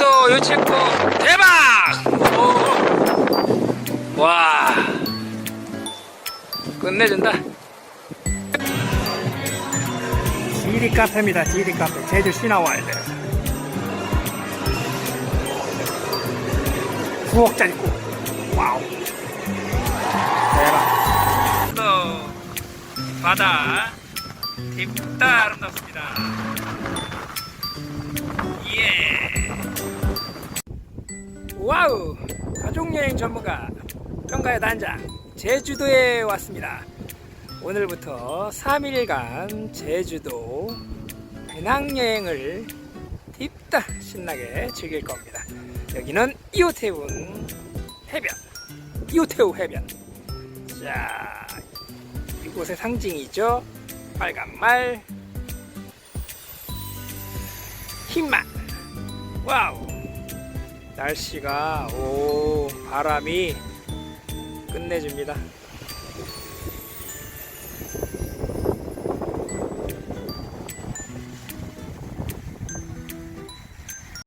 제주도 유채꽃 대박! 오. 와 끝내준다. 지리 카페입니다. 지리 카페 제주 신화월드. 구옥짜리 국. 와우. 대박. 또 바다 딥다 아름답습니다. 와우. 가족여행 전문가 평가의 단장 제주도에 왔습니다. 오늘부터 3일간 제주도 배낭여행을 딥다 신나게 즐길 겁니다. 여기는 이호태운 해변. 이호태우 해변. 자, 이곳의 상징이죠. 빨간 말, 흰말. 와우. 날씨가 오 바람이 끝내줍니다.